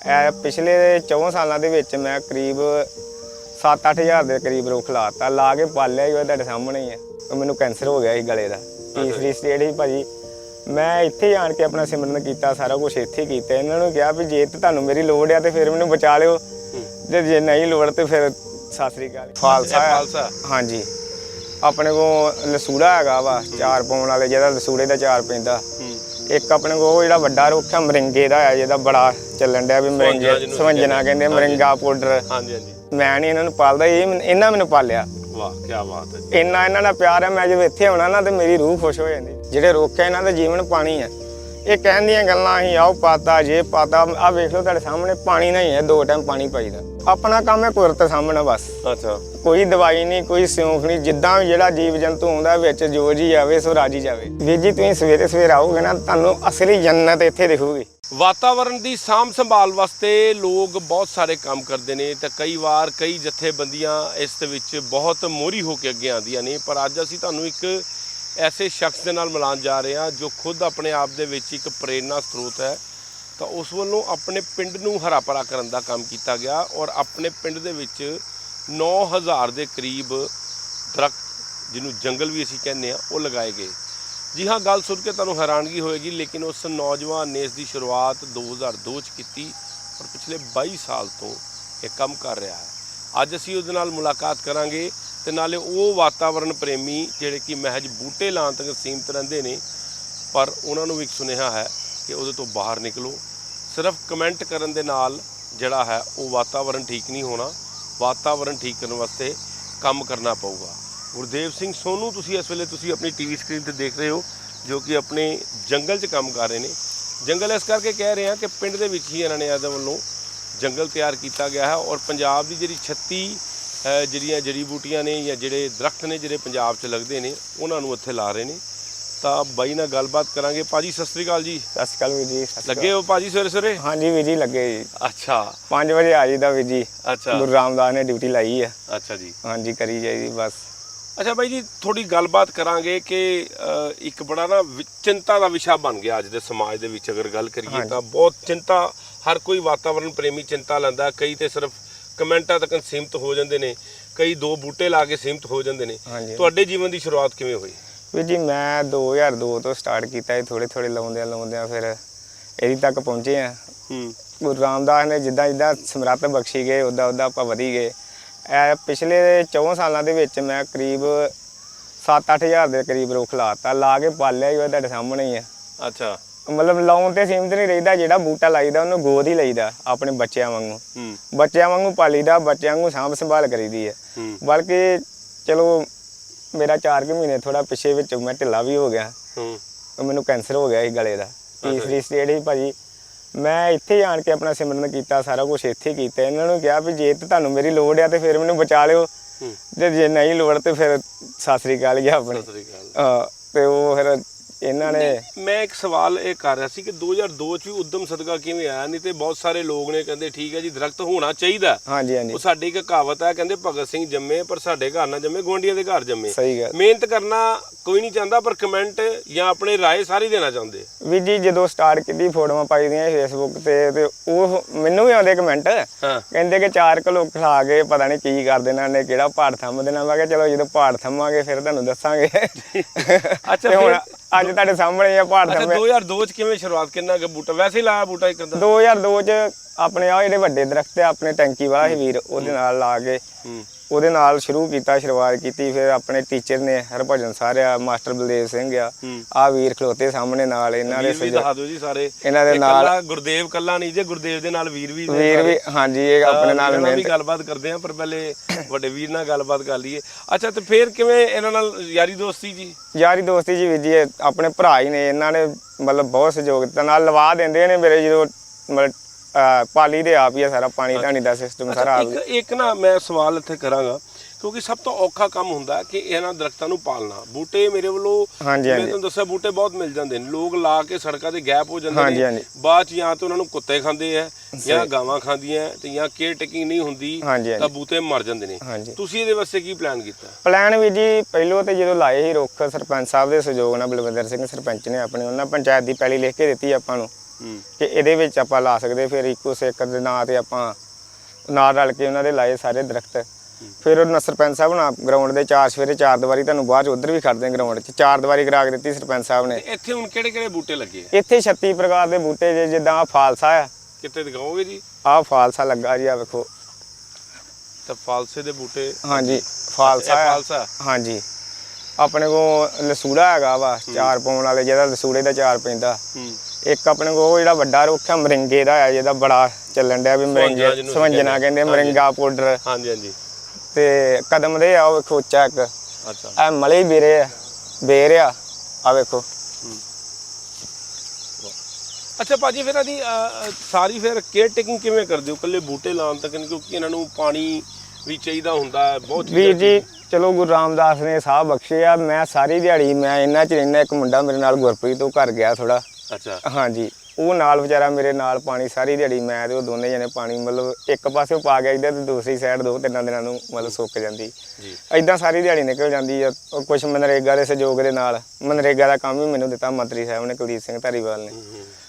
ਇਹ ਪਿਛਲੇ 4 ਸਾਲਾਂ ਦੇ ਵਿੱਚ ਮੈਂ ਕਰੀਬ 7-8000 ਦੇ ਕਰੀਬ ਰੁੱਖ ਲਾਤਾ ਲਾ ਕੇ ਪਾਲਿਆ ਹੀ ਉਹ ਤੁਹਾਡੇ ਸਾਹਮਣੇ ਹੀ ਹੈ ਮੈਨੂੰ ਕੈਂਸਰ ਹੋ ਗਿਆ ਸੀ ਗਲੇ ਦਾ। ਤੀਸਰੀ ਸਟੇਜ ਸੀ ਭਾਜੀ। ਮੈਂ ਇੱਥੇ ਹੀ ਆਣ ਕੇ ਆਪਣਾ ਸਿਮਰਨ ਕੀਤਾ ਸਾਰਾ ਕੁਝ ਇੱਥੇ ਹੀ ਕੀਤਾ। ਇਹਨਾਂ ਨੂੰ ਕਿਹਾ ਵੀ ਜੇ ਤੇ ਤੁਹਾਨੂੰ ਮੇਰੀ ਲੋੜ ਆ ਤੇ ਫਿਰ ਮੈਨੂੰ ਬਚਾ ਲਿਓ। ਤੇ ਜੇ ਨਹੀਂ ਲੋੜ ਤੇ ਫਿਰ ਸਤਿ ਸ੍ਰੀ ਅਕਾਲ। ਫਾਲਸਾ ਹੈ। ਫਾਲਸਾ। ਹਾਂਜੀ। ਆਪਣੇ ਕੋਲ ਲਸੂੜਾ ਹੈਗਾ ਵਾ ਚਾਰ ਪਾਉਣ ਵਾਲੇ ਜਿਹਦਾ ਲਸੂੜੇ ਦਾ ਚਾਰ ਪੈਂਦਾ। ਇੱਕ ਆਪਣੇ ਕੋਲ ਉਹ ਜਿਹੜਾ ਵੱਡਾ ਰੁੱਖ ਆ ਮਰਿੰਗੇ ਦਾ ਆ ਜਿਹਦਾ ਬੜਾ ਚੱਲਣ ਡਿਆ ਵੀ ਮਰਿੰਗੇ ਸਵੰਜਨਾ ਕਹਿੰਦੇ ਮਰਿੰਗਾ ਪਾਊਡਰ ਹਾਂਜੀ ਹਾਂਜੀ। ਮੈਂ ਨਹੀਂ ਇਹਨਾਂ ਨੂੰ ਪਾਲਦਾ ਇਹ ਇਹਨਾਂ ਮੈਨੂੰ ਪਾਲਿਆ। ਵਾਹ ਕੀ ਬਾਤ ਹੈ ਜੀ। ਇੰਨਾ ਇਹਨਾਂ ਦਾ ਪਿਆਰ ਹੈ ਮੈਂ ਜਦੋਂ ਇੱਥੇ ਆਉਣਾ ਨਾ ਤੇ ਮੇਰੀ ਰੂਹ ਖੁਸ਼ ਹੋ ਜਾਂਦੀ। ਜਿਹੜੇ ਰੁੱਖ ਹੈ ਇਹਨਾਂ ਦਾ ਜੀਵਨ ਪਾਣੀ ਹੈ। ਇਹ ਕਹਿਣ ਦੀਆਂ ਗੱਲਾਂ ਅਸੀਂ ਆਓ ਪਾਤਾ ਜੇ ਪਾਤਾ ਆ ਵੇਖ ਲਓ ਤੁਹਾਡੇ ਸਾਹਮਣੇ ਪਾਣੀ ਨਹੀਂ ਹੈ ਦੋ ਟਾਈਮ ਪਾਣੀ ਪਾਈਦਾ। ਆਪਣਾ ਕੰਮ ਹੈ ਕੁਦਰਤ ਸਾਹਮਣੇ ਬਸ। ਅੱਛਾ। ਕੋਈ ਦਵਾਈ ਨਹੀਂ ਕੋਈ ਸਿਉਂਖ ਨਹੀਂ ਜਿੱਦਾਂ ਵੀ ਜਿਹੜਾ ਜੀਵ ਜੰਤੂ ਹੁੰਦਾ ਵਿੱਚ ਜੋ ਜੀ ਆਵੇ ਸੋ ਰਾਜੀ ਜਾਵੇ। ਵੀਰ ਜੀ ਤੁਸੀਂ ਸਵੇਰੇ ਸਵੇਰੇ ਆਓਗੇ ਨਾ ਤੁਹਾਨੂੰ ਅਸਲੀ ਜੰਨਤ ਇੱਥੇ ਦਿਖੂਗੀ। ਵਾਤਾਵਰਣ ਦੀ ਸਾਂਭ ਸੰਭਾਲ ਵਾਸਤੇ ਲੋਕ ਬਹੁਤ ਸਾਰੇ ਕੰਮ ਕਰਦੇ ਨੇ ਤੇ ਕਈ ਵਾਰ ਕਈ ਜਥੇਬੰਦੀਆਂ ਇਸ ਦੇ ਵਿੱਚ ਬਹੁਤ ਮੋਹਰੀ ਹੋ ਕੇ ਅੱਗੇ ਆਉਂਦੀਆਂ ਨੇ। ਪਰ ਅੱਜ ਅਸੀਂ ਤੁਹਾਨੂੰ ਇੱਕ ਐਸੇ ਸ਼ਖਸ ਦੇ ਨਾਲ ਮਿਲਾਉਣ ਜਾ ਰਹੇ ਹਾਂ ਜੋ ਖੁਦ ਆਪਣੇ ਆਪ ਦੇ ਵਿੱਚ ਇੱਕ ਪ੍ਰੇਰਨਾ ਸਰੋਤ ਹੈ। ਤਾਂ ਉਸ ਵੱਲੋਂ ਆਪਣੇ ਪਿੰਡ ਨੂੰ ਹਰਾ ਭਰਾ ਕਰਨ ਦਾ ਕੰਮ ਕੀਤਾ ਗਿਆ ਔਰ ਆਪਣੇ ਪਿੰਡ ਦੇ ਵਿੱਚ 9000 ਦੇ ਕਰੀਬ ਦਰਖਤ, ਜਿਹਨੂੰ ਜੰਗਲ ਵੀ ਅਸੀਂ ਕਹਿੰਦੇ ਆ ਉਹ ਲਗਾਏ ਗਏ। ਜੀ ਹਾਂ, ਗੱਲ ਸੁਣ ਕੇ ਤੁਹਾਨੂੰ ਹੈਰਾਨਗੀ ਹੋਏਗੀ, ਲੇਕਿਨ ਉਸ ਨੌਜਵਾਨ ਨੇ ਇਸ ਦੀ ਸ਼ੁਰੂਆਤ 2002 ਚ ਕੀਤੀ ਔਰ ਪਿਛਲੇ 22 ਸਾਲ ਤੋਂ ਇਹ ਕੰਮ ਕਰ ਰਿਹਾ ਹੈ। ਅੱਜ ਅਸੀਂ ਉਹਦੇ ਨਾਲ ਮੁਲਾਕਾਤ ਕਰਾਂਗੇ ਤੇ ਨਾਲੇ ਉਹ ਵਾਤਾਵਰਣ ਪ੍ਰੇਮੀ ਜਿਹੜੇ ਕਿ ਮਹਿਜ ਬੂਟੇ ਲਾਉਣ ਤੱਕ ਸੀਮਤ ਰਹਿੰਦੇ ਨੇ, ਪਰ ਉਹਨਾਂ ਨੂੰ ਵੀ ਇੱਕ ਸੁਨੇਹਾ ਹੈ ਕਿ ਉਹਦੇ ਤੋਂ ਬਾਹਰ ਨਿਕਲੋ। ਸਿਰਫ ਕਮੈਂਟ ਕਰਨ ਦੇ ਨਾਲ ਜਿਹੜਾ ਹੈ, ਉਹ ਵਾਤਾਵਰਣ ਠੀਕ ਨਹੀਂ ਹੋਣਾ। ਵਾਤਾਵਰਣ ਠੀਕ ਕਰਨ ਵਾਸਤੇ ਕੰਮ ਕਰਨਾ ਪਊਗਾ। ਗੁਰਦੇਵ ਸਿੰਘ ਸੋਨੂ, ਤੁਸੀਂ ਇਸ ਵੇਲੇ ਤੁਸੀਂ ਆਪਣੀ ਟੀਵੀ ਸਕਰੀਨ ਤੇ ਦੇਖ ਰਹੇ ਹੋ, ਜੋ ਕਿ ਆਪਣੇ ਜੰਗਲ 'ਚ ਕੰਮ ਕਰ ਰਹੇ ਨੇ। ਜੰਗਲ ਇਸ ਕਰਕੇ ਕਹਿ ਰਹੇ ਹਾਂ ਕਿ ਪਿੰਡ ਦੇ ਵਿੱਚ ਹੀ ਇਹਨਾਂ ਨੇ ਇਹਦੇ ਵੱਲੋਂ ਜੰਗਲ ਤਿਆਰ ਕੀਤਾ ਗਿਆ ਹੈ ਔਰ ਪੰਜਾਬ ਦੀ ਜਿਹੜੀ 36 ਜਿਹੜੀਆਂ ਜੜੀ ਬੂਟੀਆਂ ਨੇ ਜਾਂ ਜਿਹੜੇ ਦਰਖਤ ਨੇ, ਜਿਹੜੇ ਪੰਜਾਬ 'ਚ ਲੱਗਦੇ ਨੇ, ਉਹਨਾਂ ਨੂੰ ਇੱਥੇ ਲਾ ਰਹੇ ਨੇ। ਤਾਂ ਬਾਈ ਨਾਲ ਗੱਲਬਾਤ ਕਰਾਂਗੇ। ਭਾਜੀ ਸਤਿ ਸ੍ਰੀ ਅਕਾਲ ਜੀ। ਸਤਿ ਸ਼੍ਰੀ ਅਕਾਲ ਵੀਰ ਜੀ ਸਤਿ ਸ਼੍ਰੀ ਲੱਗੇ ਹੋ ਭਾਜੀ ਸਵੇਰੇ ਸਵੇਰੇ। ਹਾਂਜੀ ਵੀਰ ਜੀ ਲੱਗੇ ਜੀ। ਅੱਛਾ। 5 ਵਜੇ ਆ ਜੀਦਾ ਵੀਰ ਜੀ। ਅੱਛਾ। ਗੁਰੂ ਰਾਮਦਾਸ ਨੇ ਡਿਊਟੀ ਲਾਈ ਹੈ ਅੱਛਾ ਜੀ। ਹਾਂਜੀ ਕਰੀ ਜਾਈਦੀ ਬਸ। ਅੱਛਾ ਬਾਈ ਜੀ ਥੋੜੀ ਗੱਲਬਾਤ ਕਰਾਂਗੇ ਕਿ ਅ, ਇੱਕ ਬੜਾ ਨਾ ਵਿ- ਚਿੰਤਾ ਦਾ ਵਿਸ਼ਾ ਬਣ ਗਿਆ ਅੱਜ ਦੇ ਸਮਾਜ ਦੇ ਵਿੱਚ। ਅਗਰ ਗੱਲ ਕਰੀਏ। ਤਾਂ ਬਹੁਤ ਚਿੰਤਾ ਹਰ ਕੋਈ ਵਾਤਾਵਰਣ ਪ੍ਰੇਮੀ ਚਿੰਤਾ ਲੈਂਦਾ। ਕਈ ਤੇ ਸਿਰਫ ਕਮੈਂਟਾਂ ਤੱਕ ਸੀਮਤ ਹੋ ਜਾਂਦੇ ਨੇ। ਕਈ ਦੋ ਬੂਟੇ ਲਾ ਕੇ ਸੀਮਤ ਹੋ ਜਾਂਦੇ ਨੇ। ਹਾਂਜੀ। ਤੁਹਾਡੇ ਜੀਵਨ ਦੀ ਸ਼ੁਰੂਆਤ ਕਿਵੇਂ ਹੋਈ? ਵੀਰ ਜੀ ਮੈਂ 2002 ਤੋਂ ਸਟਾਰਟ ਕੀਤਾ ਇਹ ਥੋੜੇ ਥੋੜੇ ਲਾਉਂਦਿਆਂ ਲਾਉਂਦਿਆਂ ਫਿਰ ਇਹਦੀ ਤੱਕ ਪਹੁੰਚੇ ਆ ਹੂੰ। ਗੁਰੂ ਰਾਮਦਾਸ ਨੇ ਜਿੱਦਾਂ ਜਿੱਦਾਂ ਸਮਰੱਥ ਬਖਸ਼ੀ ਗਏ ਉਦਾਂ ਉਦਾਂ ਆਪਾਂ ਵਧੀ ਗਏ। ਇਹ ਪਿਛਲੇ 4 ਸਾਲਾਂ ਦੇ ਵਿੱਚ ਮੈਂ ਕਰੀਬ 7-8000 ਦੇ ਕਰੀਬ ਰੁੱਖ ਲਾਤਾ ਲਾ ਕੇ ਪਾਲਿਆ ਹੀ ਉਹ ਤੁਹਾਡੇ ਸਾਹਮਣੇ ਹੀ ਹੈ ਅੱਛਾ। ਮਤਲਬ ਲਾਉਣ ਤੇ ਸੀਮਤ ਨਹੀਂ ਰਹਿੰਦਾ ਜਿਹੜਾ ਬੂਟਾ ਲਾਈਦਾ ਉਹਨੂੰ ਗੋਦ ਹੀ ਲਈਦਾ ਆਪਣੇ ਬੱਚਿਆਂ ਵਾਂਗੂ। ਬੱਚਿਆਂ ਵਾਂਗੂ ਪਾਲੀਦਾ ਬੱਚਿਆਂ ਵਾਂਗੂ ਸਾਂਭ ਸੰਭਾਲ ਕਰੀਦੀ ਹੂੰ। ਬਲਕਿ ਚਲੋ ਮੇਰਾ 4 ਕੁ ਮਹੀਨੇ ਥੋੜਾ ਪਿੱਛੇ ਵਿੱਚ ਮੈਂ ਢਿੱਲਾ ਵੀ ਹੋ ਗਿਆ। ਹੂੰ। ਉਹ ਮੈਨੂੰ ਕੈਂਸਰ ਹੋ ਗਿਆ ਸੀ ਗਲੇ ਦਾ। ਤੀਸਰੀ ਸਟੇਜ ਸੀ ਭਾਜੀ। ਮੈਂ ਇੱਥੇ ਆਣ ਕੇ ਆਪਣਾ ਸਿਮਰਨ ਕੀਤਾ ਸਾਰਾ ਕੁਝ ਇੱਥੇ ਕੀਤਾ। ਇਹਨਾਂ ਨੂੰ ਕਿਹਾ ਵੀ ਜੇ ਤੇ ਤੁਹਾਨੂੰ ਮੇਰੀ ਲੋੜ ਆ ਤੇ ਫਿਰ ਮੈਨੂੰ ਬਚਾ ਲਿਓ। ਤੇ ਜੇ ਨਹੀਂ ਲੋੜ ਤੇ ਫਿਰ ਸਤਿ ਸ੍ਰੀ ਅਕਾਲ ਗਿਆ ਆਪਣੀ। ਸਤਿ ਸ੍ਰੀ ਅਕਾਲ। ਅਹ ਤੇ ਉਹ ਫਿਰ ਇਹਨਾਂ ਨੇ ਮੈਂ ਇੱਕ ਸਵਾਲ ਇਹ ਕਰ ਰਿਹਾ ਸੀ ਕਿ 2002 ਚ ਵੀ ਉਦਮ ਸਦਕਾ ਕਿਵੇਂ ਆਇਆ? ਨਹੀਂ ਤੇ ਬਹੁਤ ਸਾਰੇ ਲੋਕ ਨੇ ਕਹਿੰਦੇ ਠੀਕ ਹੈ ਜੀ ਦਰਖਤ ਹੋਣਾ ਚਾਹੀਦਾ ਹਾਂਜੀ ਹਾਂਜੀ। ਉਹ ਸਾਡੀ ਇੱਕ ਕਹਾਵਤ ਹੈ ਕਹਿੰਦੇ ਭਗਤ ਸਿੰਘ ਜੰਮੇ ਪਰ ਸਾਡੇ ਘਰ ਨਾ ਜੰਮੇ ਗੁਆਂਢੀਆਂ ਦੇ ਘਰ ਜੰਮੇ। ਸਹੀ ਗੱਲ। ਮਿਹਨਤ ਕਰਨਾ ਕੋਈ ਨਹੀਂ ਚਾਹੁੰਦਾ ਪਰ ਕਮੈਂਟ ਜਾਂ ਆਪਣੇ ਰਾਏ ਸਾਰੀ ਦੇਣਾ ਚਾਹੁੰਦੇ ਵੀ ਜੀ ਜਦੋਂ ਸਟਾਰਟ ਕੀਤੀ ਫੋਟੋਆਂ ਪਾਈ ਦੀਆਂ ਫੇਸਬੁੱਕ ਤੇ ਤੇ ਉਹ ਮੈਨੂੰ ਵੀ ਆਉਂਦੇ ਕਮੈਂਟ। ਕਹਿੰਦੇ ਕਿ ਚਾਰ ਕਿਲੋ ਖਾ ਕੇ ਪਤਾ ਨਹੀਂ ਕੀ ਕਰ ਦੇਣਾ ਨੇ ਕਿਹੜਾ ਪਹਾੜ ਥੰਮ ਦੇਣਾ ਮੈਂ ਕਿਹਾ ਚਲੋ ਜਦੋਂ ਪਹਾੜ ਥੰਮਾਂਗੇ ਫਿਰ ਤੁਹਾਨੂੰ ਦੱਸਾਂਗੇ। ਅੱਛਾ, ਹੁਣ ਅੱਜ ਤੁਹਾਡੇ ਸਾਹਮਣੇ ਆ ਪਹਾੜ ਅੱਛਾ ਥੰਮੇ 2002 ਚ ਕਿਵੇਂ ਸ਼ੁਰੂਆਤ? ਕਿੰਨਾ ਕੁ ਬੂਟਾ? ਵੈਸੇ ਹੀ ਲਾਇਆ ਬੂਟਾ ਇੱਕ ਅੱਧਾ। 2002 ਚ ਆਪਣੇ ਆ ਜਿਹੜੇ ਵੱਡੇ ਦਰਖਤ ਆ ਆਪਣੇ ਟੈਂਕੀ ਵਾਲਾ ਸੀ ਵੀਰ ਉਹਦੇ ਨਾਲ ਲਾ ਕੇ ਹੂੰ। ਉਹਦੇ ਨਾਲ ਸ਼ੁਰੂ ਕੀਤਾ ਸ਼ੁਰੂਆਤ ਕੀਤੀ ਫਿਰ ਆਪਣੇ ਟੀਚਰ ਨੇ ਹਰਭਜਨ ਸਾਰਿਆ ਮਾਸਟਰ ਬਲਦੇਵ ਸਿੰਘ ਆ ਆ ਵੀਰ ਖਲੋਤੇ ਸਾਹਮਣੇ ਨਾਲ ਇਹਨਾਂ ਦੇ ਵੀ ਦਿਖਾ ਦਿਓ ਜੀ ਸਾਰੇ। ਇਹਨਾਂ ਦੇ ਨਾਲ ਗੁਰਦੇਵ ਕੱਲਾ ਨਹੀਂ ਜੇ ਗੁਰਦੇਵ ਦੇ ਨਾਲ ਵੀਰ ਵੀ ਵੀਰ। ਵੀ ਹਾਂਜੀ ਇਹ ਆਪਣੇ ਨਾਲ ਵੀਰਾਂ ਵੀ ਮਿਹਨਤ ਗੱਲਬਾਤ ਕਰਦੇ ਆ ਪਰ ਪਹਿਲੇ ਵੱਡੇ ਵੀਰ ਨਾਲ ਗੱਲਬਾਤ ਕਰ ਲਈਏ। ਅੱਛਾ ਤੇ ਫਿਰ ਕਿਵੇਂ ਇਹਨਾਂ ਨਾਲ ਯਾਰੀ ਦੋਸਤੀ ਜੀ? ਯਾਰੀ ਦੋਸਤੀ ਜੀ ਵੀਰ ਜੀ ਆਪਣੇ ਭਰਾ ਹੀ ਨੇ ਇਹਨਾਂ ਨੇ ਮਤਲਬ ਬਹੁਤ ਸਹਿਯੋਗ ਦਿੱਤਾ ਨਾਲ ਲਵਾ ਦਿੰਦੇ ਨੇ ਮੇਰੇ ਜਦੋਂ ਮਤਲਬ ਅਹ ਪਾਲੀ ਦੇ ਆਪ ਹੀ ਆ ਸਾਰਾ ਪਾਣੀ ਧਾਣੀ ਦਾ ਸਿਸਟਮ ਸਾਰਾ ਆਪ। ਇੱਕ ਇੱਕ ਨਾ ਮੈਂ ਸਵਾਲ ਇੱਥੇ ਕਰਾਂਗਾ ਕਿਉਂਕਿ ਸਭ ਤੋਂ ਔਖਾ ਕੰਮ ਹੁੰਦਾ ਕਿ ਇਹਨਾਂ ਦਰਖਤਾਂ ਨੂੰ ਪਾਲਣਾ। ਬੂਟੇ ਮੇਰੇ ਵੱਲੋਂ ਹਾਂਜੀ ਮੈਂ ਹਾਂਜੀ। ਤੁਹਾਨੂੰ ਦੱਸਿਆ ਬੂਟੇ ਬਹੁਤ ਮਿਲ ਜਾਂਦੇ ਨੇ। ਲੋਕ ਲਾ ਕੇ ਸੜਕਾਂ ਤੇ ਗੈਪ ਹੋ ਜਾਂਦੇ ਨੇ। ਹਾਂਜੀ। ਬਾਅਦ ਚ ਜਾਂ ਤਾਂ ਉਹਨਾਂ ਨੂੰ ਕੁੱਤੇ ਖਾਂਦੇ ਆ ਜਾਂ ਗਾਵਾਂ ਖਾਂਦੀਆਂ ਤੇ ਜਾਂ ਕੇਅਰ ਟੇਕਿੰਗ ਨਹੀਂ ਹੁੰਦੀ ਹਾਂਜੀ ਤਾਂ ਬੂਟੇ ਮਰ ਜਾਂਦੇ ਨੇ। ਹਾਂਜੀ। ਤੁਸੀਂ ਇਹਦੇ ਵਾਸਤੇ ਕੀ ਪਲਾਨ ਕੀਤਾ? ਪਲਾਨ ਵੀ ਜੀ ਪਹਿਲੋਂ ਤੇ ਜਦੋਂ ਲਾਏ ਸੀ ਰੁੱਖ ਸਰਪੰਚ ਸਾਹਿਬ ਦੇ ਸਹਿਯੋਗ ਨਾਲ ਬਲਵਿੰਦਰ ਸਿੰਘ ਸਰਪੰਚ ਨੇ ਆਪਣੇ ਉਹਨਾਂ ਪੰਚਾਇਤ ਦੀ ਪੈਲੀ ਲਿਖ ਕੇ ਦਿੱਤੀ ਆਪਾਂ ਨੂੰ। ਕਿ ਇਹਦੇ ਵਿੱਚ ਆਪਾਂ ਲਾ ਸਕਦੇ ਫਿਰ ਇੱਕੋ ਸਿੱਕ ਦੇ ਨਾਂ ਤੇ ਆਪਾਂ ਨਾਲ ਰਲ ਕੇ ਉਹਨਾਂ ਦੇ ਲਾਏ ਸਾਰੇ ਦਰਖਤ। ਫਿਰ ਉਹਨਾਂ ਸਰਪੰਚ ਸਾਹਿਬ ਨਾਲ ਗਰਾਊਂਡ ਦੇ ਚਾਰ ਸਵੇਰੇ ਚਾਰ ਦੀਵਾਰੀ ਤੁਹਾਨੂੰ ਬਾਅਦ ਚ ਉਧਰ ਵੀ ਖੜਦੇ ਗਰਾਊਂਡ 'ਚ। ਚਾਰ ਦੀਵਾਰੀ ਕਰਾ ਕੇ ਦਿੱਤੀ ਸਰਪੰਚ ਸਾਹਿਬ ਨੇ। ਇੱਥੇ ਹੁਣ ਕਿਹੜੇ ਕਿਹੜੇ ਬੂਟੇ ਲੱਗੇ ਆ? ਇੱਥੇ 36 ਪ੍ਰਕਾਰ ਦੇ ਬੂਟੇ ਜੇ ਜਿੱਦਾਂ ਆਹ ਫਾਲਸਾ ਆ। ਕਿੱਥੇ ਦਿਖਾਓਗੇ ਜੀ? ਆਹ ਫਾਲਸਾ ਲੱਗਾ ਜੀ ਆ ਵੇਖੋ। ਤਾਂ ਫਾਲਸੇ ਦੇ ਬੂਟੇ। ਹਾਂਜੀ ਫਾਲਸਾ ਆ। ਫਾਲਸਾ? ਹਾਂਜੀ। ਆਪਣੇ ਕੋ ਲਸੂੜਾ ਹੈਗਾ ਵਾ ਚਾਰ ਪਾਉਣ ਵਾਲੇ ਜਿਹਦਾ ਲਸੂੜੇ ਦਾ ਚਾਰ ਪੈਂਦਾ। ਹੂੰ। ਇੱਕ ਆਪਣੇ ਕੋ ਉਹ ਜਿਹੜਾ ਵੱਡਾ ਰੁੱਖ ਆ ਮਰਿੰਗੇ ਦਾ ਆ ਜਿਹਦਾ ਬੜਾ ਚੱਲਣ ਡਿਆ ਵੀ ਮਰਿੰਗੇ ਸਵੰਜਣਾ ਕਹਿੰਦੇ। Moringa powder. ਹਾਂਜੀ ਹਾਂਜੀ। ਤੇ ਕਦਮ ਦੇ ਆ ਉਹ ਵੇਖੋ ਉੱਚਾ ਇੱਕ। ਅੱਛਾ। ਇਹ ਮਲੇ ਬੇਰੇ ਆ ਬੇਰ ਆ ਆ ਵੇਖੋ। ਅੱਛਾ ਭਾਜੀ ਫਿਰ ਇਹਦੀ ਸਾਰੀ ਫਿਰ ਕੇਅਰ ਟੇਕਿੰਗ ਕਿਵੇਂ ਕਰਦੇ ਹੋ? ਕੱਲੇ ਬੂਟੇ ਲਾਉਣ ਤੱਕ ਕਿਉਂਕਿ ਇਹਨਾਂ ਨੂੰ ਪਾਣੀ ਵੀ ਚਾਹੀਦਾ ਹੁੰਦਾ ਬਹੁਤ ਵੀਰ ਜੀ ਚਲੋ ਗੁਰੂ ਰਾਮਦਾਸ ਨੇ ਸਾਹ ਬਖਸ਼ੇ ਆ। ਮੈਂ ਸਾਰੀ ਦਿਹਾੜੀ ਮੈਂ ਇਹਨਾਂ ਚ ਰਹਿਣਾ ਇੱਕ ਮੁੰਡਾ ਮੇਰੇ ਨਾਲ ਗੁਰਪ੍ਰੀਤ ਉਹ ਘਰ ਗਿਆ ਥੋੜਾ ਅੱਛਾ। ਹਾਂਜੀ। ਉਹ ਨਾਲ ਵਿਚਾਰਾ ਮੇਰੇ ਨਾਲ ਪਾਣੀ ਸਾਰੀ ਦਿਹਾੜੀ ਮੈਂ ਤੇ ਉਹ ਦੋਨੇ ਜਣੇ ਪਾਣੀ ਮਤਲਬ ਇੱਕ ਪਾਸੇ ਪਾ ਗਿਆ ਇੱਧਰ ਤੇ ਦੂਸਰੀ ਸਾਈਡ ਦੋ ਤਿੰਨਾਂ ਦਿਨਾਂ ਨੂੰ ਮਤਲਬ ਸੁੱਕ ਜਾਂਦੀ। ਜੀ। ਐਦਾਂ ਸਾਰੀ ਦਿਹਾੜੀ ਨਿਕਲ ਜਾਂਦੀ ਆ। ਕੁਛ ਮਨਰੇਗਾ ਦੇ ਸਹਿਯੋਗ ਦੇ ਨਾਲ ਮਨਰੇਗਾ ਦਾ ਕੰਮ ਵੀ ਮੈਨੂੰ ਦਿੱਤਾ ਮੰਤਰੀ ਸਾਹਿਬ ਨੇ ਕੁਲਦੀਪ ਸਿੰਘ ਧਾਰੀਵਾਲ ਨੇ।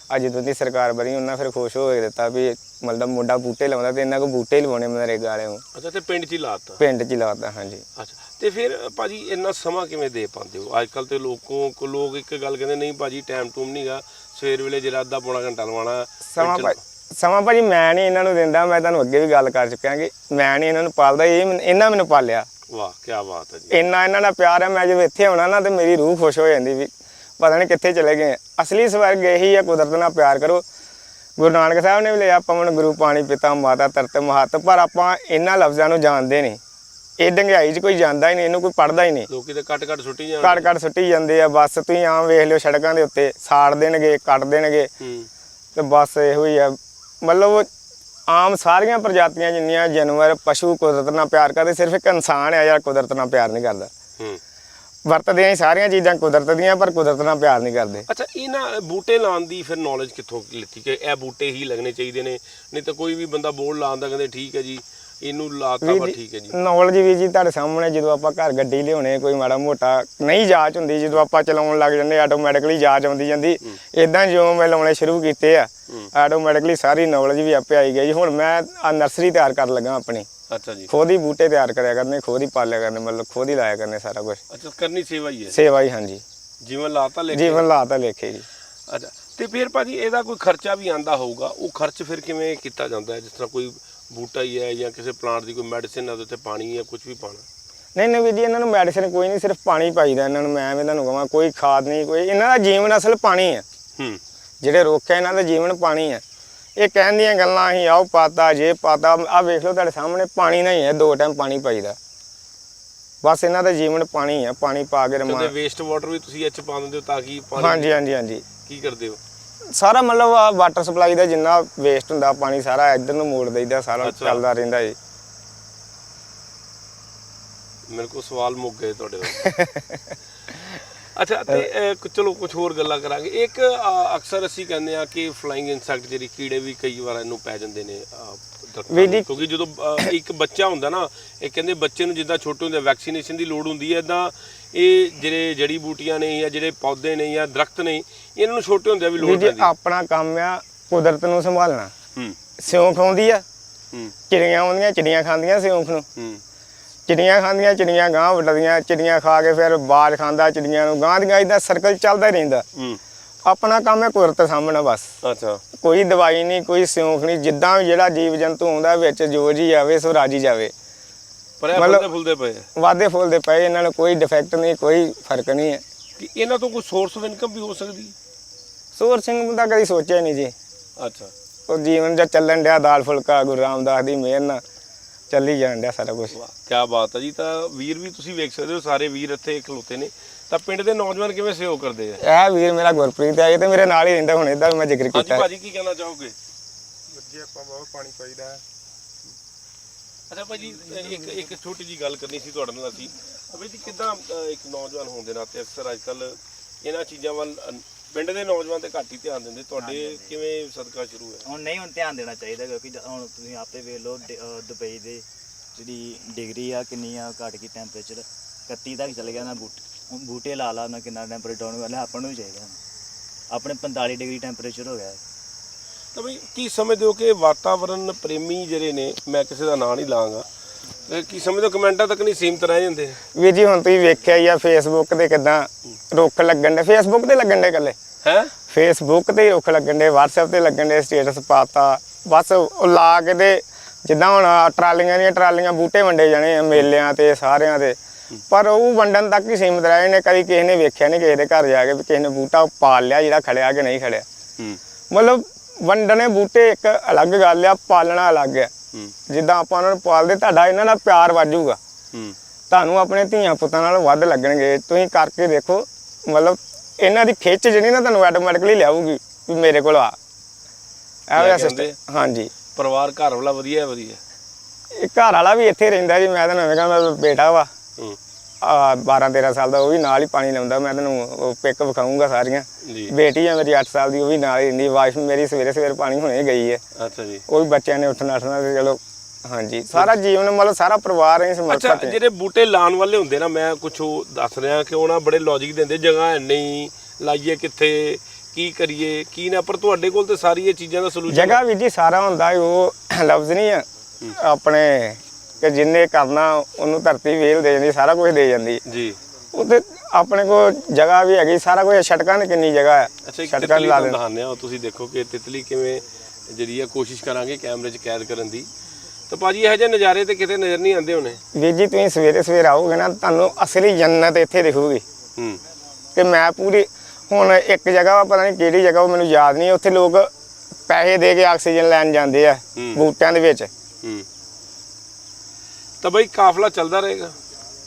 ਅੱਜ ਜਦੋਂ ਦੀ ਸਰਕਾਰ ਬਣੀ ਉਹਨਾਂ ਫਿਰ ਖੁਸ਼ ਹੋ ਕੇ ਦਿੱਤਾ ਵੀ ਮਤਲਬ ਮੁੰਡਾ ਬੂਟੇ ਲਾਉਂਦਾ ਤੇ ਇਹਨਾਂ ਕੋ ਬੂਟੇ ਹੀ ਲਵਾਉਣੇ ਮਨਰੇਗਾ ਵਾਲਿਆਂ ਨੂੰ ਅੱਛਾ ਤੇ ਪਿੰਡ 'ਚ ਹੀ ਲਾਤਾ? ਪਿੰਡ 'ਚ ਹੀ ਲਾਤਾ ਹਾਂਜੀ। ਅੱਛਾ ਤੇ ਫਿਰ ਭਾਜੀ ਇੰਨਾ ਸਮਾਂ ਕਿਵੇਂ ਦੇ ਪਾਉਂਦੇ ਹੋ? ਅੱਜ ਕੱਲ ਤੇ ਲੋਕੋਂ ਕੋ ਲੋਕ ਇੱਕ ਗੱਲ ਕਹਿੰਦੇ ਨਹੀਂ ਭਾਜੀ ਟਾਈਮ ਟੂਮ ਨਹੀਂਗਾ ਸਵੇਰ ਵੇਲੇ ਜਿਹੜਾ ਅੱਧਾ ਪੌਣਾ ਘੰਟਾ ਲਵਾਉਣਾ ਸਮਾਂ ਭਾਈ ਸਮਾਂ ਭਾਜੀ ਮੈਂ ਨਹੀਂ ਇਹਨਾਂ ਨੂੰ ਦਿੰਦਾ ਮੈਂ ਤੁਹਾਨੂੰ ਅੱਗੇ ਵੀ ਗੱਲ ਕਰ ਚੁੱਕਿਆ ਕਿ ਮੈਂ ਨਹੀਂ ਇਹਨਾਂ ਨੂੰ ਪਾਲਦਾ ਇਹ ਮੈਨੂੰ- ਇਹਨਾਂ ਮੈਨੂੰ ਪਾਲਿਆ। ਵਾਹ ਕੀ ਬਾਤ ਹੈ ਜੀ। ਇੰਨਾ ਇਹਨਾਂ ਦਾ ਪਿਆਰ ਹੈ ਮੈਂ ਜਦੋਂ ਇੱਥੇ ਆਉਣਾ ਨਾ ਤੇ ਮੇਰੀ ਰੂਹ ਖੁਸ਼ ਹੋ ਜਾਂਦੀ ਵੀ ਪਤਾ ਨਹੀਂ ਕਿੱਥੇ ਚਲੇ ਗਏ। ਅਸਲੀ ਸਵਰਗ ਇਹੀ ਆ ਕੁਦਰਤ ਨਾਲ ਪਿਆਰ ਕਰੋ। ਗੁਰੂ ਨਾਨਕ ਸਾਹਿਬ ਨੇ ਵੀ ਲਿਆ ਪਵਨ ਗੁਰੂ ਪਾਣੀ ਪਿਤਾ ਮਾਤਾ ਤਰਤ ਮਹਤ। ਪਰ ਆਪਾਂ ਇਹਨਾਂ ਲਫ਼ਜ਼ਾਂ ਨੂੰ ਜਾਣਦੇ ਨਹੀਂ। ਇਹ ਡੰਗਾਈ 'ਚ ਕੋਈ ਜਾਂਦਾ ਹੀ ਨਹੀਂ ਇਹਨੂੰ ਕੋਈ ਪੜਦਾ ਹੀ ਨਹੀਂ। ਲੋਕੀ ਤੇ ਕੱਟ ਕੱਟ ਸੁੱਟੀ ਜਾਣ ਕੱਟ ਕੱਟ ਸੁੱਟੀ ਜਾਂਦੇ ਆ। ਬਸ ਤੁਸੀਂ ਆਮ ਵੇਖ ਲਿਓ ਸੜਕਾਂ ਦੇ ਉੱਤੇ। ਸਾੜ ਦੇਣਗੇ ਕੱਟ ਦੇਣਗੇ। ਹੂੰ। ਤੇ ਬਸ ਇਹੋ ਹੀ ਆ। ਮਤਲਬ ਆਮ ਸਾਰੀਆਂ ਪ੍ਰਜਾਤੀਆਂ ਜਿੰਨੀਆਂ ਜਾਨਵਰ ਪਸ਼ੂ ਕੁਦਰਤ ਨਾਲ ਪਿਆਰ ਕਰਦੇ ਸਿਰਫ ਇੱਕ ਇਨਸਾਨ ਆ ਜਿਹੜਾ ਕੁਦਰਤ ਨਾਲ ਪਿਆਰ ਨਹੀਂ ਕਰਦਾ। ਹੂੰ। ਵਰਤਦੇ ਆ ਸਾਰੀਆਂ ਚੀਜ਼ਾਂ ਕੁਦਰਤ ਦੀਆਂ ਪਰ ਕੁਦਰਤ ਨਾਲ ਪਿਆਰ ਨਹੀਂ ਕਰਦੇ। ਅੱਛਾ ਇਹਨਾਂ ਬੂਟੇ ਲਾਉਣ ਦੀ ਫਿਰ ਨੌਲੇਜ ਕਿੱਥੋਂ ਲਿੱਤੀ ਕਿ ਇਹ ਬੂਟੇ ਹੀ ਲੱਗਣੇ ਚਾਹੀਦੇ ਨੇ? ਨਹੀਂ ਤਾਂ ਕੋਈ ਵੀ ਬੰਦਾ ਬੋਰਡ ਲਾਉਂਦਾ ਕਹਿੰਦੇ ਠੀਕ ਹੈ ਜੀ ਇਹਨੂੰ ਲਾਤਾ ਵਾ ਠੀਕ ਹੈ ਜੀ। ਨੌਲੇਜ ਵੀ ਜੀ ਤੁਹਾਡੇ ਸਾਹਮਣੇ ਜਦੋਂ ਆਪਾਂ ਘਰ ਗੱਡੀ ਲਿਆਉਣੇ ਕੋਈ ਮਾੜਾ ਮੋਟਾ ਨਹੀਂ ਜਾਂਚ ਹੁੰਦੀ ਜਦੋਂ ਆਪਾਂ ਚਲਾਉਣ ਲੱਗ ਜਾਂਦੇ ਆਟੋਮੈਟਿਕਲੀ ਜਾਂਚ ਆਉਂਦੀ ਜਾਂਦੀ। ਇਦਾਂ ਜਿਉਂ ਮੈਂ ਲਾਉਣੇ ਸ਼ੁਰੂ ਕੀਤੇ ਆ। ਆਟੋਮੈਟਿਕਲੀ ਸਾਰੀ ਨੌਲੇਜ ਵੀ ਆਪੇ ਆਈ ਗਈ ਹੁਣ ਮੈਂ ਆ ਨਰਸਰੀ ਤਿਆਰ ਕਰਨ ਲੱਗਾ ਆਪਣੀ। ਅੱਛਾ ਜੀ। ਖੁਦ ਹੀ ਬੂਟੇ ਤਿਆਰ ਕਰਿਆ ਕਰਨੇ ਖੁਦ ਹੀ ਪਾਲਿਆ ਕਰਨੇ ਮਤਲਬ ਖੁਦ ਹੀ ਲਾਇਆ ਕਰਨੇ ਸਾਰਾ ਕੁਝ ਅੱਛਾ ਕਰਨੀ ਸੇਵਾ ਹੀ ਹੈ। ਸੇਵਾ ਹੀ ਹਾਂਜੀ। ਜਿਵੇਂ ਲਾਤਾ ਲੈ ਕੇ ਜੀਵਨ ਲਾਤਾ ਲੇਖੇ ਜੀ। ਅੱਛਾ ਤੇ ਫਿਰ ਭਾਜੀ ਇਹਦਾ ਕੋਈ ਖਰਚਾ ਵੀ ਆਂਦਾ ਹੋਊਗਾ ਉਹ ਖਰਚ ਫਿਰ ਕਿਵੇਂ ਕੀਤਾ ਜਾਂਦਾ ਹੈ? ਜਿਸ ਤਰ੍ਹਾਂ ਕੋਈ ਬੂਟਾ ਹੀ ਹੈ ਜਾਂ ਕਿਸੇ ਪਲਾਂਟ ਦੀ ਕੋਈ ਮੈਡੀਸਿਨ ਹੈ ਉਹਦੇ ਤੇ ਪਾਣੀ ਜਾਂ ਕੁਝ ਵੀ ਪਾਣਾ ਨਹੀਂ ਨਹੀਂ ਵੀਰ ਜੀ ਇਹਨਾਂ ਨੂੰ ਮੈਡੀਸਿਨ ਕੋਈ ਨਹੀਂ ਸਿਰਫ ਪਾਣੀ ਪਾਈਦਾ ਇਹਨਾਂ ਨੂੰ। ਮੈਂ ਐਵੇਂ ਤੁਹਾਨੂੰ ਕਹਾਂ ਕੋਈ ਖਾਦ ਨਹੀਂ ਕੋਈ ਇਹਨਾਂ ਦਾ ਜੀਵਨ ਅਸਲ ਪਾਣੀ ਹੈ। ਹੂੰ। ਜਿਹੜੇ ਰੁੱਖ ਹੈ ਇਹਨਾਂ ਦਾ ਜੀਵਨ ਪਾਣੀ ਹੈ। ਇਹ ਕਹਿਣ ਦੀਆਂ ਗੱਲਾਂ ਅਸੀਂ ਆਓ ਪਾਤਾ ਜੇ ਪਾਤਾ ਆ ਵੇਖ ਲਓ ਤੁਹਾਡੇ ਸਾਹਮਣੇ ਪਾਣੀ ਨਹੀਂ ਹੈ ਦੋ ਟਾਈਮ ਪਾਣੀ ਪਾਈਦਾ। ਬਸ ਇਹਨਾਂ ਦਾ ਜੀਵਨ ਪਾਣੀ ਹੈ ਪਾਣੀ ਪਾ ਕੇ ਤੇ ਰਮਾ ਵੇਸਟ ਵਾਟਰ ਵੀ ਤੁਸੀਂ ਇਹ ਚ ਪਾ ਦਿੰਦੇ ਹੋ ਤਾਂ ਕਿ ਪਾਣੀ ਹਾਂਜੀ ਹਾਂਜੀ ਹਾਂਜੀ। ਕੀ ਕਰਦੇ ਹੋ? ਸਾਰਾ ਮਤਲਬ ਵਾਟਰ ਸਪਲਾਈ ਦਾ ਜਿੰਨਾ ਵੇਸਟ ਹੁੰਦਾ ਪਾਣੀ ਸਾਰਾ ਇੱਧਰ ਨੂੰ ਮੋੜ ਦਈਦਾ ਸਾਰਾ। ਚੱਲਦਾ ਰਹਿੰਦਾ ਜੀ ਮੇਰੇ ਕੋਲ ਸਵਾਲ ਮੁੱਕ ਗਏ ਤੁਹਾਡੇ ਕੋਲ ਅੱਛਾ ਤੇ ਚਲੋ ਕੁਝ ਹੋਰ ਗੱਲਾਂ ਕਰਾਂਗੇ। ਇੱਕ ਅਕਸਰ ਅਸੀਂ ਕਹਿੰਦੇ ਆ ਕਿ ਫਲਾਈਂਗ ਇਨਸੈਕਟ ਜਿਹੜੀ ਕੀੜੇ ਵੀ ਕਈ ਵਾਰ ਇਹਨੂੰ ਪੈ ਜਾਂਦੇ ਨੇ ਅਹ, ਦਰਖਤਾਂ ਵੀ ਨੂੰ। ਜੀ- ਕਿਉਂਕਿ ਜਦੋਂ ਇੱਕ ਬੱਚਾ ਹੁੰਦਾ ਨਾ ਇਹ ਕਹਿੰਦੇ ਬੱਚੇ ਨੂੰ ਜਿੱਦਾਂ ਛੋਟੇ ਹੁੰਦੇ ਵੈਕਸੀਨੇਸ਼ਨ ਦੀ ਲੋੜ ਹੁੰਦੀ ਹੈ ਇਦਾਂ ਇਹ ਜਿਹੜੇ ਜੜੀ ਬੂਟੀਆਂ ਨੇ ਜਾਂ ਜਿਹੜੇ ਪੌਦੇ ਨੇ ਜਾਂ ਦਰਖਤ ਨੇ ਇਹਨਾਂ ਨੂੰ ਛੋਟੇ ਹੁੰਦਿਆਂ ਵੀ ਵੀ ਲੋੜ ਜੀ ਪੈਂਦੀ। ਹੈ। ਆਪਣਾ ਕੰਮ ਆ ਕੁਦਰਤ ਨੂੰ ਸੰਭਾਲਣਾ। ਹੂੰ। ਸਿਉਂਖ ਆਉਂਦੀ ਆ ਹੂੰ। ਚਿੜੀਆਂ ਆਉਂਦੀਆਂ ਚਿੜੀਆਂ ਖਾਂਦੀਆਂ ਸਿਉਂਖ ਨੂੰ। ਹੂੰ। ਚਿੜੀਆਂ ਖਾਂਦੀਆਂ ਚਿੜੀਆਂ ਗਾਂ ਵੱਡਦੀਆਂ ਚਿੜੀਆਂ ਖਾ ਕੇ ਫਿਰ ਬਾਜ ਖਾਂਦਾ ਚਿੜੀਆਂ ਨੂੰ ਗਾਂ ਦੀਆਂ ਇਦਾਂ ਸਰਕਲ ਚੱਲਦਾ ਹੀ ਰਹਿੰਦਾ। ਹੂੰ। ਆਪਣਾ ਕੰਮ ਹੈ ਕੁਦਰਤ ਸਾਹਮਣਾ ਬਸ। ਅੱਛਾ। ਕੋਈ ਦਵਾਈ ਨਹੀਂ ਕੋਈ ਸਿਉਂਖ ਨਹੀਂ ਜਿੱਦਾਂ ਜਿਹੜਾ ਜੀਵ ਜੰਤੂ ਆਉਂਦਾ ਵਿੱਚ ਜੋ ਜੀ ਆਵੇ ਸੋ ਰਾਜੀ ਜਾਵੇ। ਪਰ ਇਹ ਮਤਲਬ- ਫੁੱਲਦੇ ਪਏ। ਵਾਦੇ ਫੁੱਲਦੇ ਪਏ ਇਹਨਾਂ ਨੂੰ ਕੋਈ ਡਿਫੈਕਟ ਨਹੀਂ ਕੋਈ ਫ਼ਰਕ ਨਹੀਂ ਹੈ। ਕਿ ਇਹਨਾਂ ਤੋਂ ਕੋਈ ਸੋਰਸ ਆਫ ਇਨਕਮ ਵੀ ਹੋ ਸਕਦੀ? ਸੂਰ ਸਿੰਘ ਦਾ ਕਦੀ ਸੋਚਿਆ ਨਹੀਂ ਜੀ। ਅੱਛਾ। ਉਹ ਜੀਵਨ ਜਾਂ ਚੱਲਣ ਡਿਆ ਦਾਲ ਫੁਲਕਾ ਗੁਰੂ ਰਾਮਦਾਸ ਦੀ ਮਿਹਰ ਨਾਲ। ਚੱਲੀ ਜਾਣ ਡਿਆ ਸਾਰਾ ਕੁਝ ਵਾਹ ਕੀ ਬਾਤ ਹੈ ਜੀ ਤਾਂ ਵੀਰ ਵੀ ਤੁਸੀਂ ਵੇਖ ਸਕਦੇ ਹੋ ਸਾਰੇ ਵੀਰ ਇੱਥੇ ਖਲੋਤੇ ਨੇ। ਤਾਂ ਪਿੰਡ ਦੇ ਨੌਜਵਾਨ ਕਿਵੇਂ ਸਹਿਯੋਗ ਕਰਦੇ ਆ? ਇਹ ਵੀਰ ਮੇਰਾ ਗੁਰਪ੍ਰੀਤ ਹੈ ਇਹ ਤੇ ਮੇਰੇ ਨਾਲ ਹੀ ਰਹਿੰਦਾ ਹੁਣ ਇਹਦਾ ਵੀ ਮੈਂ ਜ਼ਿਕਰ ਹਾਂਜੀ ਕੀਤਾ ਭਾਜੀ ਕੀ ਕਹਿਣਾ ਚਾਹੋਗੇ? ਜੀ ਆਪਾਂ ਬਹੁਤ ਪਾਣੀ ਪਾਈਦਾ ਅੱਛਾ ਭਾਜੀ ਇੱਕ ਇੱਕ ਛੋਟੀ ਜੀ ਗੱਲ ਕਰਨੀ ਸੀ ਤੁਹਾਡੇ ਨਾਲ ਅਸੀਂ। ਅਬੇ ਜੀ ਕਿਦਾਂ ਇੱਕ ਨੌਜਵਾਨ ਹੋਣ ਦੇ ਨਾਤੇ ਅਕਸਰ ਅੱਜ ਕੱਲ ਇਹਨਾਂ ਚੀਜ਼ਾਂ ਵੱਲ ਅ, ਪਿੰਡ ਦੇ ਨੌਜਵਾਨ ਤੇ ਘੱਟ ਹੀ ਧਿਆਨ ਦਿੰਦੇ ਤੁਹਾਡੇ ਕਿਵੇਂ ਸਦਕਾ ਸ਼ੁਰੂ ਹੈ ਹੁਣ ਨਹੀਂ ਹੁਣ ਧਿਆਨ ਦੇਣਾ ਚਾਹੀਦਾ ਕਿਉਂਕਿ ਜ- ਹੁਣ ਤੁਸੀਂ ਆਪੇ ਵੇਖ ਲਓ ਡ- ਅਹ ਦੁਬਈ ਦੇ ਜਿਹੜੀ ਡਿਗਰੀ ਆ ਕਿੰਨੀ ਆ ਘਟ ਗਈ ਟੈਂਪਰੇਚਰ 31 ਤੱਕ ਚਲੇ ਗਿਆ ਨਾ ਬੂਟੇ ਹੁਣ ਬੂਟੇ ਲਾ ਲਾ ਨਾ ਕਿੰਨਾ ਟੈਂਪਰੇਚਰ ਡਾਊਨ ਵਾਲਾ ਆਪਾਂ ਨੂੰ ਵੀ ਚਾਹੀਦਾ ਆਪਣੇ 45 ਡਿਗਰੀ ਟੈਂਪਰੇਚਰ ਹੋ ਗਿਆ। ਹੈ। ਤਾਂ ਬਈ ਕੀ ਸਮਝਦੇ ਹੋ ਕਿ ਵਾਤਾਵਰਣ ਪ੍ਰੇਮੀ ਜਿਹੜੇ ਨੇ ਮੈਂ ਕਿਸੇ ਦਾ ਨਾਂ ਨਹੀਂ ਲਾਂਗਾ ਤੇ ਕੀ ਸਮਝਦੇ ਹੋ ਕਮੈਂਟਾਂ ਤੱਕ ਨਹੀਂ ਸੀਮਤ ਰਹਿ ਜਾਂਦੇ? ਵੀਰ ਜੀ ਹੁਣ ਤੁਸੀਂ ਵੇਖਿਆ ਹੀ ਆ ਫੇਸਬੁੱਕ ਤੇ ਕਿਦਾਂ ਰੁੱਖ ਲੱਗਣ ਦੇ ਫੇਸਬੁੱਕ ਤੇ ਲੱਗਣ ਦੇ ਇਕੱਲੇ? ਹੈ? ਫੇਸਬੁੱਕ ਤੇ ਹੀ ਰੁੱਖ ਲੱਗਣ ਦੇ WhatsApp ਤੇ ਲੱਗਣ ਦੇ ਸਟੇਟਸ ਪਾਤਾ। ਬਸ ਉਹ ਲਾ ਕੇ ਤੇ ਜਿੱਦਾਂ ਹੁਣ ਆਹ ਟਰਾਲੀਆਂ ਦੀਆਂ ਟਰਾਲੀਆਂ ਬੂਟੇ ਵੰਡੇ ਜਾਣੇ ਆ ਮੇਲਿਆਂ ਤੇ ਸਾਰਿਆਂ ਤੇ। ਪਰ ਉਹ ਵੰਡਣ ਤੱਕ ਹੀ ਸੀਮਿਤ ਰਹੇ ਨੇ ਕਦੀ ਕਿਸੇ ਨੇ ਵੇਖਿਆ ਨਹੀਂ ਕਿਸੇ ਦੇ ਘਰ ਜਾ ਕੇ ਵੀ ਕਿਸੇ ਨੇ ਬੂਟਾ ਪਾਲ ਲਿਆ ਜਿਹੜਾ ਖੜਿਆ ਕਿ ਨਹੀਂ ਖੜਿਆ। ਹੂੰ। ਮਤਲਬ ਵੰਡਣੇ ਬੂਟੇ ਇੱਕ ਅਲੱਗ ਗੱਲ ਆ ਪਾਲਣਾ ਅਲੱਗ ਆ। ਜਿੱਦਾਂ ਆਪਾਂ ਉਹਨਾਂ ਨੂੰ ਪਾਲਦੇ ਤੁਹਾਡਾ ਇਹਨਾਂ ਨਾਲ ਪਿਆਰ ਵਾਜੂਗਾ ਹੂੰ। ਤੁਹਾਨੂੰ ਆਪਣੇ ਧੀਆਂ ਪੁੱਤਾਂ ਨਾਲ ਵੱਧ ਲੱਗਣਗੇ। ਤੁਸੀਂ ਕਰਕੇ ਦੇਖੋ ਮਤਲਬ ਇਹਨਾਂ ਦੀ ਖਿੱਚ ਜਿਹੜੀ ਨਾ ਤੁਹਾਨੂੰ ਆਟੋਮੈਟਿਕਲੀ ਲਿਆਊਗੀ ਵੀ ਮੇਰੇ ਕੋਲ ਆ। ਕੇ ਆਉਂਦੇ ਸਿਸਟਮ ਹਾਂਜੀ। ਪਰਿਵਾਰ ਘਰ ਵਾਲਾ ਵਧੀਆ ਹੈ ਵਧੀਆ। ਇਹ ਘਰ ਵਾਲਾ ਵੀ ਇੱਥੇ ਰਹਿੰਦਾ ਜੀ ਮੈਂ ਤਾਂ ਨਵੇਂ ਕਹਿੰਦਾ ਬੇਟਾ ਵਾ। 12 13 ਸਾਲ ਦਾ ਉਹ ਵੀ ਨਾਲ ਹੀ ਪਾਣੀ ਲਾਉਂਦਾ ਮੈਂ ਤੈਨੂੰ ਪਿਕ ਵਿਖਾਊਂਗਾ ਸਾਰੀਆਂ। ਬੇਟੀ ਆ ਮੇਰੀ 8 ਸਾਲ ਦੀ ਉਹ ਵੀ ਨਾਲ ਹੀ ਰਹਿੰਦੀ ਵਾਈਫ ਮੇਰੀ ਸਵੇਰੇ ਸਵੇਰੇ ਪਾਣੀ ਹੁਣੇ ਗਈ ਹੈ। ਅੱਛਾ ਜੀ। ਉਹ ਵੀ ਬੱਚਿਆਂ ਨੇ ਉੱਠਣਾ ਉੱਠਣਾ ਤੇ ਚਲੋ ਹਾਂਜੀ। ਸਾਰਾ ਜੀਵਨ ਮਤਲਬ ਸਾਰਾ ਪਰਿਵਾਰ ਹੀ ਅੱਛਾ ਸਮਰਪਿਤ ਹੈ। ਜਿਹੜੇ ਬੂਟੇ ਲਾਉਣ ਵਾਲੇ ਹੁੰਦੇ ਨਾ ਮੈਂ ਕੁਝ ਉਹ ਦੱਸ ਰਿਹਾ ਕਿ ਉਹਨਾਂ ਬੜੇ ਲੌਜੀਕ ਦਿੰਦੇ ਜਗ੍ਹਾ ਨਹੀਂ ਲਾਈਏ ਕਿੱਥੇ ਕੀ ਕਰੀਏ ਕੀ ਨਾ ਪਰ ਤੁਹਾਡੇ ਕੋਲ ਤੇ ਸਾਰੀ ਇਹ ਚੀਜ਼ਾਂ ਦਾ ਸੋਲੂਸ਼ਨ ਜਗ੍ਹਾ ਵੀ ਜੀ ਸਾਰਾ ਹੁੰਦਾ ਉਹ ਲਫ਼ਜ਼ ਨਹੀਂ ਆ ਆਪਣੇ ਕਿ ਜਿੰਨੇ ਕਰਨਾ ਉਹਨੂੰ ਧਰਤੀ ਵੇਲ ਦੇ ਜਾਂਦੀ ਸਾਰਾ ਕੁਝ ਦੇ ਜਾਂਦੀ। ਜੀ। ਉਹ ਤੇ ਆਪਣੇ ਕੋਲ ਜਗ੍ਹਾ ਵੀ ਹੈਗੀ ਸਾਰਾ ਕੁਝ ਛਟਕਾਂ ਦੀ ਕਿੰਨੀ ਜਗ੍ਹਾ ਹੈ। ਅੱਛਾ ਛਟਕਾਂ ਲਾ ਦੇ ਦਿਖਾਉਂਦੇ ਆ ਤੁਸੀਂ ਦੇਖੋ ਕਿ ਤਿਤਲੀ ਕਿਵੇਂ ਜਿਹੜੀ ਆ ਕੋਸ਼ਿਸ਼ ਕਰਾਂਗੇ ਕੈਮਰੇ 'ਚ ਕੈਦ ਕਰਨ ਦੀ। ਤਾਂ ਭਾਜੀ ਇਹੋ ਜਿਹੇ ਨਜ਼ਾਰੇ ਤੇ ਕਿਤੇ ਨਜ਼ਰ ਨਹੀਂ ਆਉਂਦੇ ਹੋਣੇ? ਵੀਰ ਜੀ ਤੁਸੀਂ ਸਵੇਰੇ ਸਵੇਰੇ ਆਓਗੇ ਨਾ ਤੁਹਾਨੂੰ ਅਸਲੀ ਜੰਨਤ ਇੱਥੇ ਦਿਖੂਗੀ। ਹੂੰ। ਕਿ ਮੈਂ ਪੂਰੀ ਹੁਣ ਇੱਕ ਜਗ੍ਹਾ ਪਤਾ ਨਹੀਂ ਕਿਹੜੀ ਜਗ੍ਹਾ ਉਹ ਮੈਨੂੰ ਯਾਦ ਨਹੀਂ ਉੱਥੇ ਲੋਕ ਪੈਸੇ ਦੇ ਕੇ ਆਕਸੀਜਨ ਲੈਣ ਜਾਂਦੇ ਆ। ਬੂਟਿਆਂ ਦੇ ਵਿੱਚ। ਹੂੰ। ਤਾਂ ਬਈ ਕਾਫਲਾ ਚੱਲਦਾ ਰਹੇਗਾ?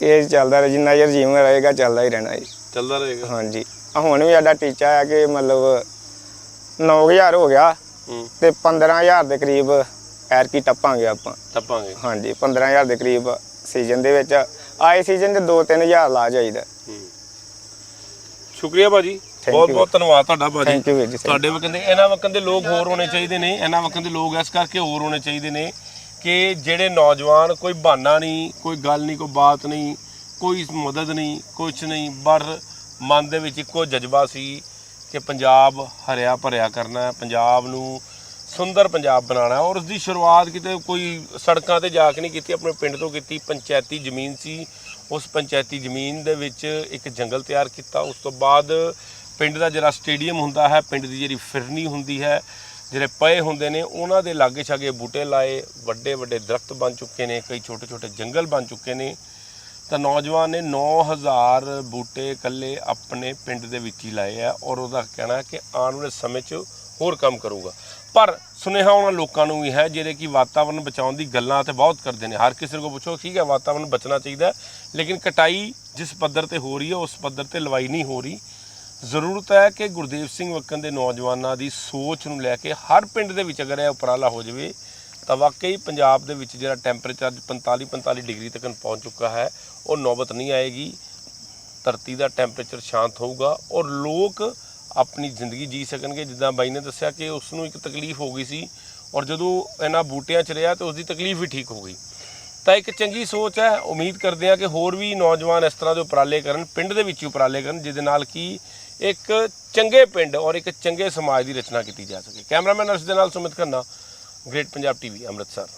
ਇਹ ਚੱਲਦਾ ਰਹੇ ਜਿੰਨਾ ਚਿਰ ਜੀਵਨ ਰਹੇਗਾ ਚੱਲਦਾ ਹੀ ਰਹਿਣਾ ਜੀ। ਚੱਲਦਾ ਰਹੇਗਾ। ਹਾਂਜੀ। ਆਹ ਹੁਣ ਵੀ ਸਾਡਾ ਟੀਚਾ ਹੈ ਕਿ ਮਤਲਬ 9000 ਹੋ ਗਿਆ ਹੂੰ। ਤੇ 15000 ਦੇ ਕਰੀਬ ਐਰ ਕੀ ਟੱਪਾਂਗੇ ਆਪਾਂ। ਟੱਪਾਂਗੇ। ਹਾਂਜੀ 15000 ਦੇ ਕਰੀਬ ਸੀਜ਼ਨ ਦੇ ਵਿੱਚ। ਆਏ ਸੀਜ਼ਨ 'ਚ 2-3000 ਲਾ ਜਾਈਦਾ। ਹੂੰ। ਸ਼ੁਕਰੀਆ you. ਬਹੁਤ ਬਹੁਤ ਧੰਨਵਾਦ ਤੁਹਾਡਾ ਭਾਜੀ। ਥੈਂਕ ਯੂ ਵੀਰ ਜੀ ਤੁਹਾਡੇ ਵਕਨ ਦੇ ਇਹਨਾਂ ਵਕਨ ਦੇ ਲੋਕ ਹੋਰ ਹੋਣੇ ਚਾਹੀਦੇ ਨੇ। ਇਹਨਾਂ ਵਕਨ ਦੇ ਲੋਕ ਇਸ ਕਰਕੇ ਹੋਰ ਹੋਣੇ ਚਾਹੀਦੇ ਨੇ। ਕਿ ਜਿਹੜੇ ਨੌਜਵਾਨ ਕੋਈ ਬਹਾਨਾ ਨਹੀਂ, ਕੋਈ ਗੱਲ ਨਹੀਂ, ਕੋਈ ਬਾਤ ਨਹੀਂ, ਕੋਈ ਮਦਦ ਨਹੀਂ ਕੁਝ ਨਹੀਂ, ਪਰ ਮਨ ਦੇ ਵਿੱਚ ਇੱਕੋ ਜਜ਼ਬਾ ਸੀ ਕਿ ਪੰਜਾਬ ਹਰਿਆ ਭਰਿਆ ਕਰਨਾ ਹੈ, ਪੰਜਾਬ ਨੂੰ ਸੁੰਦਰ ਪੰਜਾਬ ਬਣਾਉਣਾ ਔਰ ਉਸ ਦੀ ਸ਼ੁਰੂਆਤ ਕਿਤੇ ਕੋਈ ਸੜਕਾਂ ਤੇ ਜਾ ਕੇ ਨਹੀਂ ਕੀਤੀ, ਆਪਣੇ ਪਿੰਡ ਤੋਂ ਕੀਤੀ, ਪੰਚਾਇਤੀ ਜ਼ਮੀਨ ਸੀ। ਉਸ ਪੰਚਾਇਤੀ ਜ਼ਮੀਨ ਦੇ ਵਿੱਚ ਇੱਕ ਜੰਗਲ ਤਿਆਰ ਕੀਤਾ। ਉਸ ਤੋਂ ਬਾਅਦ ਪਿੰਡ ਦਾ ਜਿਹੜਾ ਸਟੇਡੀਅਮ ਹੁੰਦਾ ਹੈ, ਪਿੰਡ ਦੀ ਜਿਹੜੀ ਫਿਰਨੀ ਹੁੰਦੀ ਹੈ ਜਿਹੜੇ ਪਏ ਹੁੰਦੇ ਨੇ, ਉਹਨਾਂ ਦੇ ਲਾਗੇ ਛਾਗੇ ਬੂਟੇ ਲਾਏ, ਵੱਡੇ ਵੱਡੇ ਦਰਖਤ ਬਣ ਚੁੱਕੇ ਨੇ, ਕਈ ਛੋਟੇ ਛੋਟੇ ਜੰਗਲ ਬਣ ਚੁੱਕੇ ਨੇ। ਤਾਂ ਨੌਜਵਾਨ ਨੇ 9000 ਬੂਟੇ ਇਕੱਲੇ ਆਪਣੇ ਪਿੰਡ ਦੇ ਵਿੱਚ ਹੀ ਲਾਏ ਆ ਔਰ ਉਹਦਾ ਕਹਿਣਾ ਕਿ ਆਉਣ ਵਾਲੇ ਸਮੇਂ 'ਚ ਹੋਰ ਕੰਮ ਕਰੂਗਾ। ਪਰ ਸੁਨੇਹਾ ਉਹਨਾਂ ਲੋਕਾਂ ਨੂੰ ਵੀ ਹੈ ਜਿਹੜੇ ਕਿ ਵਾਤਾਵਰਣ ਬਚਾਉਣ ਦੀ ਗੱਲਾਂ ਤੇ ਬਹੁਤ ਕਰਦੇ ਨੇ। ਹਰ ਕਿਸੇ ਨੂੰ ਪੁੱਛੋ, ਠੀਕ ਹੈ ਵਾਤਾਵਰਣ ਬਚਣਾ ਚਾਹੀਦਾ ਲੇਕਿਨ ਕਟਾਈ ਜਿਸ ਪੱਧਰ ਤੇ ਹੋ ਰਹੀ ਹੈ, ਉਸ ਪੱਧਰ ਤੇ ਲਵਾਈ ਨਹੀਂ ਹੋ ਰਹੀ। ਜ਼ਰੂਰਤ ਹੈ ਕਿ ਗੁਰਦੇਵ ਸਿੰਘ ਵਕਨ ਦੇ ਨੌਜਵਾਨਾਂ ਦੀ ਸੋਚ ਨੂੰ ਲੈ ਕੇ ਹਰ ਪਿੰਡ ਦੇ ਵਿੱਚ ਅਗਰ ਇਹ ਉਪਰਾਲਾ ਹੋ ਜਾਵੇ, ਤਾਂ ਵਾਕਈ ਪੰਜਾਬ ਦੇ ਵਿੱਚ ਜਿਹੜਾ ਟੈਂਪਰੇਚਰ ਅੱਜ 45 45 ਡਿਗਰੀ ਤੱਕ ਪਹੁੰਚ ਚੁੱਕਾ ਹੈ, ਉਹ ਨੌਬਤ ਨਹੀਂ ਆਏਗੀ। ਧਰਤੀ ਦਾ ਟੈਂਪਰੇਚਰ ਸ਼ਾਂਤ ਹੋਊਗਾ ਔਰ ਲੋਕ ਆਪਣੀ ਜ਼ਿੰਦਗੀ ਜੀ ਸਕਣਗੇ। ਜਿੱਦਾਂ ਬਾਈ ਨੇ ਦੱਸਿਆ ਕਿ ਉਸ ਨੂੰ ਇੱਕ ਤਕਲੀਫ ਹੋ ਗਈ ਸੀ ਔਰ ਜਦੋਂ ਇਹਨਾਂ ਬੂਟਿਆਂ 'ਚ ਰਿਹਾ ਤੇ ਉਸ ਦੀ ਤਕਲੀਫ ਵੀ ਠੀਕ ਹੋ ਗਈ। ਤਾਂ ਇੱਕ ਚੰਗੀ ਸੋਚ ਹੈ। ਉਮੀਦ ਕਰਦੇ ਹਾਂ ਕਿ ਹੋਰ ਵੀ ਨੌਜਵਾਨ ਇਸ ਤਰ੍ਹਾਂ ਦੇ ਉਪਰਾਲੇ ਕਰਨ, ਪਿੰਡ ਦੇ ਵਿੱਚ ਹੀ ਉਪਰਾਲੇ ਕਰਨ, ਜਿਹਦੇ ਨਾਲ ਕਿ ਇੱਕ ਚੰਗੇ ਪਿੰਡ ਔਰ ਇੱਕ ਚੰਗੇ ਸਮਾਜ ਦੀ ਰਚਨਾ ਕੀਤੀ ਜਾ ਸਕੇ। ਕੈਮਰਾਮੈਨ ਅਰਸ਼ ਦੇ ਨਾਲ ਸੁਮਿਤ ਖੰਨਾ, ਗ੍ਰੇਟ ਪੰਜਾਬ ਟੀਵੀ, ਅੰਮ੍ਰਿਤਸਰ।